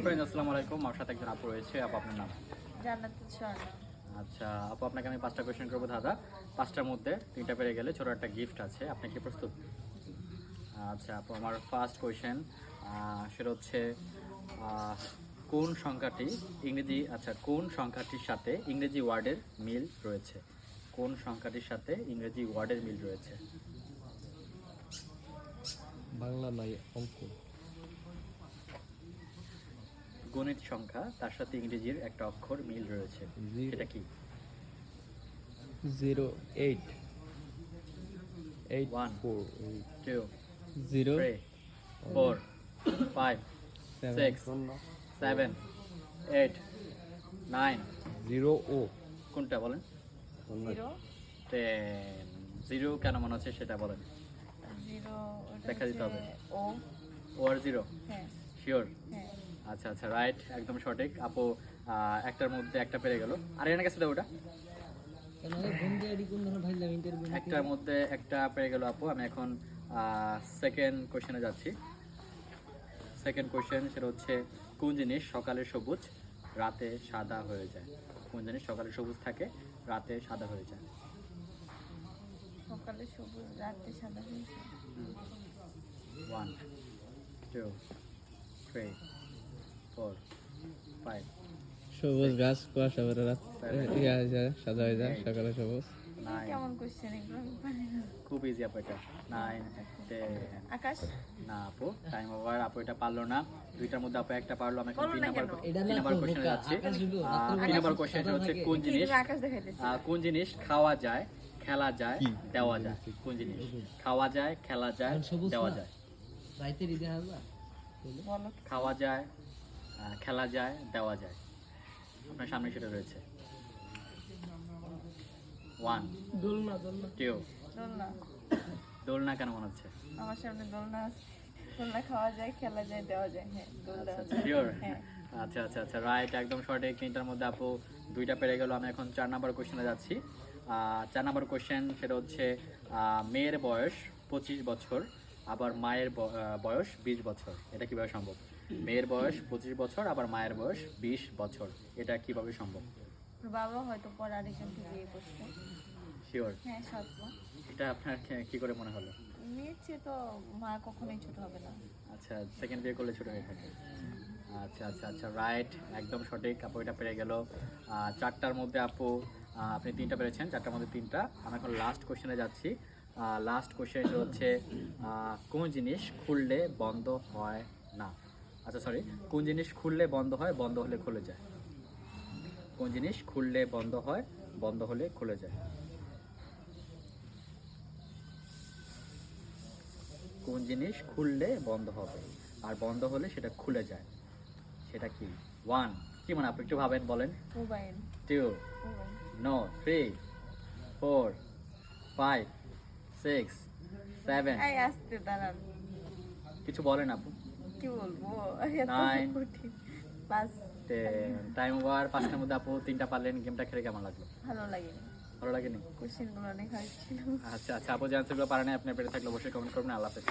Friend আসসালামু আলাইকুম। আমার সাথে একজন আপু রয়েছে। আপু আপনার নাম? জান্নাত আচ্ছা আপু আপনাকে আমি পাঁচটা কোয়েশ্চেন করব দাদা। পাঁচটার মধ্যে তিনটা পেরে গেলে ছোটো একটা গিফট আছে। আপনি কি প্রস্তুত? আচ্ছা আপু আমার ফার্স্ট কোয়েশ্চেন সেটা হচ্ছে কোন সংখ্যাটি ইংরেজি আচ্ছা কোন সংখ্যাটির সাথে ইংরেজি ওয়ার্ডের মিল রয়েছে? কোন সংখ্যাটির সাথে ইংরেজি ওয়ার্ডের মিল রয়েছে? বাংলা নয় অঙ্ক। গণিত সংখ্যা তার সাথে ইংরেজির একটা অক্ষর মিল রয়েছে। সেটা কি? Zero eight eight One. Four two zero three four five six, seven eight nine zero ও কোনটা বলেন? জিরো টেন জিরো কেন মনে হচ্ছে সেটা বলেন। দেখা দিতে হবে। ও আর জিরো হ্যাঁ। শিওর হ্যাঁ। আচ্ছা আচ্ছা রাইট একদম সঠিক। আপু একটার মধ্যে একটা পেরে গেল। আর এখানে কাছে দাও ওটা। একটার মধ্যে একটা পেরে গেল আপু। আমি এখন সেকেন্ড কোশ্চেনে যাচ্ছি। সেকেন্ড কোশ্চেন সেটা হচ্ছে কোন জিনিস সকালে সবুজ রাতে সাদা হয়ে যায়? কোন জিনিস সকালে সবুজ থাকে রাতে সাদা হয়ে যায়? সকালে সবুজ রাতে সাদা হয়েছে one two three four five সবুজ গাছ কুয়াশা বেরো রাত। ইয়া যায় সাদা হয়ে যায় সকালে সবুজ। কেমন কোশ্চেন খুব ইজি আপু এটা। নাইন আকাশ? না আপু টাইম ওভার আপু এটা পারল না। দুইটার মধ্যে আপু একটা পারল। আমি তিন নাম্বার তিন নাম্বার কোশ্চেনে যাচ্ছি। তিন নাম্বার কোশ্চেন হচ্ছে কোন জিনিস তুমি আকাশ দেখাইতেছি কোন জিনিস খাওয়া যায় খেলা যায় দেওয়া যায়। কোন জিনিস? খাওয়া যায় খেলা যায় দেওয়া যায়। বলো। খাওয়া যায় খেলা যায় দেওয়া যায়। আপনার সামনে সেটা রয়েছে। ওয়ান দোলনা দোলনা। টু দোলনা। দোলনা কেন মনে হচ্ছে? আমার সামনে দোলনা আছে। দোলনা খাওয়া যায় খেলা যায় দেওয়া যায়। হ্যাঁ দোলনা শিওর হ্যাঁ। আচ্ছা আচ্ছা আচ্ছা রাইট একদম সঠিক। তিনটার মধ্যে আপু দুইটা পেরে গেল। আমি এখন চার নাম্বার কোশ্চেনে যাচ্ছি। চার নাম্বার কোশ্চেন সেটা হচ্ছে মেয়ের বয়স পঁচিশ বছর আবার মায়ের বয়স বিশ বছর। এটা কীভাবে সম্ভব? মেয়ের বয়স পঁচিশ বছর আবার মায়ের বয়স বিশ বছর। এটা কীভাবে সম্ভব? বাবা হয়তো পরে আরেকজনকে বিয়ে করছে। শিওর হ্যাঁ সত্য এটা আপনার কি- করে মনে হলো? মেয়ের চেয়ে তো মা কখনোই ছোট হবে না। আচ্ছা সেকেন্ড বিয়ে করলে ছোটো হয়ে থাকে। আচ্ছা আচ্ছা আচ্ছা রাইট একদম সঠিক। আপু এটা পেরে গেল। চারটার মধ্যে আপু আপনি তিনটা পেরেছেন চারটার মধ্যে তিনটা। আমি এখন লাস্ট কোশ্চেনে যাচ্ছি। লাস্ট কোশ্চেন হচ্ছে কোন জিনিস খুললে বন্ধ হয় না। আচ্ছা সরি কোন জিনিস খুললে বন্ধ হয় বন্ধ হলে খুলে যায়? কোন জিনিস খুললে বন্ধ হয় বন্ধ হলে খুলে যায়? কোন জিনিস খুললে বন্ধ হবে আর বন্ধ হলে সেটা খুলে যায়? সেটা কি? ওয়ান কি মানে আপনি একটু ভাবেন বলেন। Mobile. Two no three four five six seven কিছু বলেন আপু। কি বলব? পাঁচ টাইম ওভার পাঁচটার মধ্যে আপু তিনটা পারলেন গেমটা খেলে কেমন লাগল? ভালো লাগেনি। ভালো লাগেনি? কোশ্চেনগুলো অনেক হার্ড ছিল। আচ্ছা আচ্ছা আপু যে আনসারগুলো পারেন আপনি পেরে থাকলে অবশ্যই কমেন্ট করবেন আল্লাহ হাফেজ।